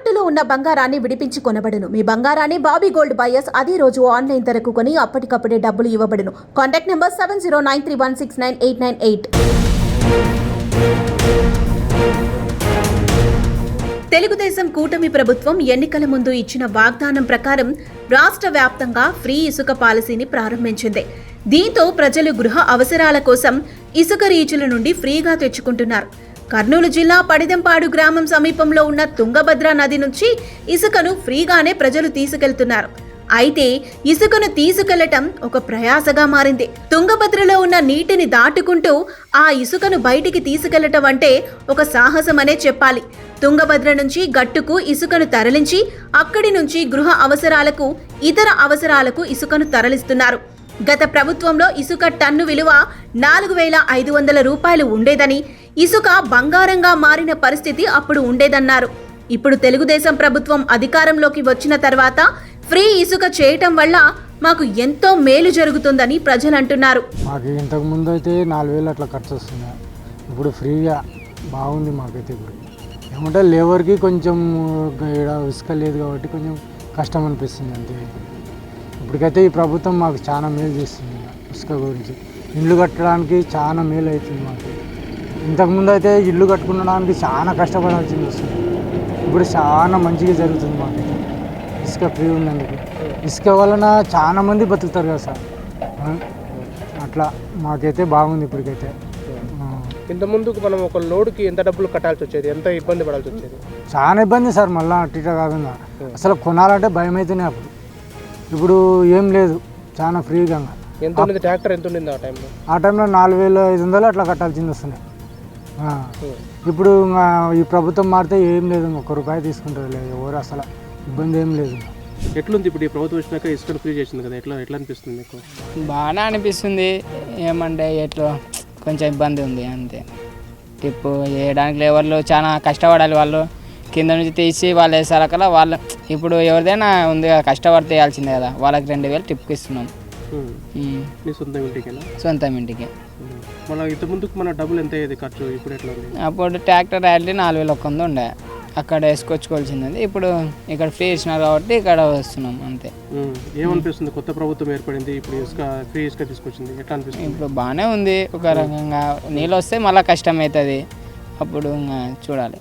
తాకట్టులో ఉన్న బంగారాన్ని విడిపించి కొనబడును. మీ బంగారాన్ని బాబీ గోల్డ్ బయర్స్ అదే రోజు ఆన్లైన్ ధరకు కొని అప్పటికప్పుడే డబ్బులు ఇవ్వబడును. Contact number seven zero nine three one six nine eight nine eight. Telugu Desam కూటమి ప్రభుత్వం ఎన్నికల ముందు ఇచ్చిన వాగ్దానం ప్రకారం రాష్ట్ర వ్యాప్తంగా ఫ్రీ ఇసుక పాలసీని ప్రారంభించింది. దీంతో ప్రజలు గృహ అవసరాల కోసం ఇసుక రీచుల నుండి ఫ్రీగా తెచ్చుకుంటున్నారు. కర్నూలు జిల్లా పడిదంపాడు గ్రామం సమీపంలో ఉన్న తుంగభద్ర నది నుంచి ఇసుకను ఫ్రీగానే ప్రజలు తీసుకెళ్తున్నారు. అయితే ఇసుకను తీసుకెళ్ళటం ఒక ప్రయాసగా మారింది. తుంగభద్రలో ఉన్న నీటిని దాటుకుంటూ ఆ ఇసుకను బయటికి తీసుకెళ్ళటం అంటే ఒక సాహసమనే చెప్పాలి. తుంగభద్ర నుంచి గట్టుకు ఇసుకను తరలించి అక్కడి నుంచి గృహ అవసరాలకు ఇతర అవసరాలకు ఇసుకను తరలిస్తున్నారు. గత ప్రభుత్వంలో ఇసుక టన్ను విలువ నాలుగు వేల ఐదు వందల రూపాయలు ఉండేదని ఇసుక బంగారంగా మారిన పరిస్థితి అప్పుడు ఉండేదన్నారు. ఇప్పుడు తెలుగుదేశం ప్రభుత్వం అధికారంలోకి వచ్చిన తర్వాత ఫ్రీ ఇసుక చేయటం వల్ల మాకు ఎంతో మేలు జరుగుతుందని ప్రజలు అంటున్నారు మాకు ఇంతకు ముందు అయితే నాలుగు వేలు అట్లా ఖర్చు వస్తుంది ఇప్పుడు ఫ్రీగా బాగుంది మాకైతే ఇప్పుడు. ఏమంటే లేబర్కి కొంచెం ఇక్కడ ఇసుక లేదు కాబట్టి కొంచెం కష్టం అనిపిస్తుంది అంతే. ఇప్పటికైతే ఈ ప్రభుత్వం మాకు చాలా మేలు చేస్తుంది ఇసుక గురించి. ఇల్లు కట్టడానికి చాలా మేలు అవుతుంది మాకు. ఇంతకుముందు అయితే ఇల్లు కట్టుకునడానికి చాలా కష్టపడాల్సింది వస్తుంది ఇప్పుడు చాలా మంచిగా జరుగుతుంది మాకు. ఇసుక ఫ్రీ ఉన్నందుకు. ఇసుక వలన చాలా మంది బతుకుతారు కదా సార్? అట్లా మాకైతే బాగుంది ఇప్పటికైతే. ఆ. ఇంత ముందుకు మనం ఒక లోడ్కి ఎంత డబ్బులు కట్టాల్సి వచ్చేది? ఎంత ఇబ్బంది పడాల్సి వచ్చేది? చాలా ఇబ్బంది సార్ మళ్ళీ అటు ఇటు కాకుండా. అసలు కొనాలంటే భయం అయితేనే అప్పుడు. ఇప్పుడు ఏం లేదు. చాలా ఫ్రీగా. ఎంత ఉండేది ట్రాక్టర్ ఎంత ఉండింది ఆ టైంలో? ఆ టైంలో నాలుగు వేలు ఐదు వందలు అట్లా కట్టాల్సింది వస్తుంది ఆ. ఇప్పుడు ఈ ప్రభుత్వం మారితే ఏం లేదు ఒక్క రూపాయి తీసుకుంటారు లేదు ఎవరు అసలు ఇబ్బంది ఏం లేదు. ఎట్లుంది ఇప్పుడు ఈ ప్రభుత్వం వచ్చినాక ఇసుకను ఫ్రీ చేసింది కదా ఎట్లా ఎట్లా అనిపిస్తుంది మీకు? బాగానే అనిపిస్తుంది. ఏమంటే ఎట్లా కొంచెం ఇబ్బంది ఉంది అంతే. టిప్పు వేయడానికి లేవర్లు చాలా కష్టపడాలి వాళ్ళు. కింద నుంచి తీసి వాళ్ళు వేసారకల్లా వాళ్ళు ఇప్పుడు ఎవరిదైనా ఉంది కష్టపడితే వేయాల్సిందే కదా వాళ్ళకి రెండు వేలు టిప్కి ఇస్తున్నాం. నీ సొంతం ఇంటికేనా? సొంతం ఇంటికి. ఇంత ముందుకు మన డబ్బులు ఎంత అయ్యేది ఖర్చు? ఇప్పుడు ఎట్లా ఉంది? అప్పుడు ట్రాక్టర్ ర్యాలీ నాలుగు వేలు ఒక్క వంద ఉండే. అక్కడ వేసుకొచ్చుకోవాల్సింది. ఇప్పుడు ఇక్కడ ఫ్రీ ఇచ్చినారు కాబట్టి ఇక్కడ వస్తున్నాం అంతే. ఉమ్. ఏమనిపిస్తుంది? కొత్త ప్రభుత్వం ఏర్పడింది ఇప్పుడు ఇసుక ఫ్రీ ఇసుక తీసుకొచ్చింది. ఎట్లా అనిపిస్తుంది? ఇప్పుడు బాగానే ఉంది. ఒక రకంగా నీళ్ళు వస్తే మళ్ళీ కష్టం అవుతుంది. అప్పుడు ఇంకా చూడాలి.